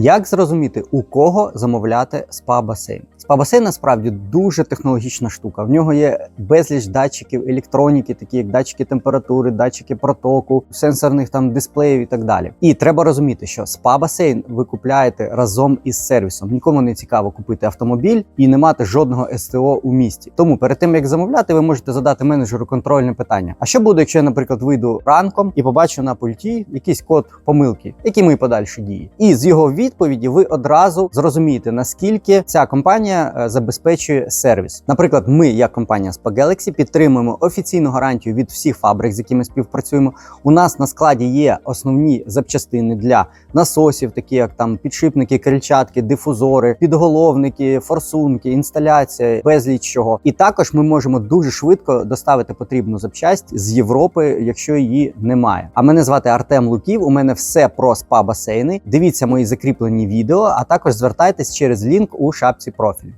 Як зрозуміти, у кого замовляти спа-басейн? Спа-басейн насправді дуже технологічна штука. В нього є безліч датчиків електроніки, такі як датчики температури, датчики протоку, сенсорних там дисплеїв і так далі. І треба розуміти, що спа-басейн ви купляєте разом із сервісом. Нікому не цікаво купити автомобіль і не мати жодного СТО у місті. Тому перед тим як замовляти, ви можете задати менеджеру контрольне питання: а що буде, якщо я, наприклад, вийду ранком і побачу на пульті якийсь код помилки, які мої подальші дії? І з його відповіді ви одразу зрозумієте, наскільки ця компанія е, забезпечує сервіс. Наприклад, ми, як компанія Spa Galaxy, підтримуємо офіційну гарантію від всіх фабрик, з якими співпрацюємо. У нас на складі є основні запчастини для насосів, такі як там підшипники, крильчатки, дифузори, підголовники, форсунки, інсталяція, безліч чого. І також ми можемо дуже швидко доставити потрібну запчасть з Європи, якщо її немає. А мене звати Артем Луків. У мене все про спа басейни. Дивіться мої закріплені відео, а також звертайтесь через лінк у шапці профілю.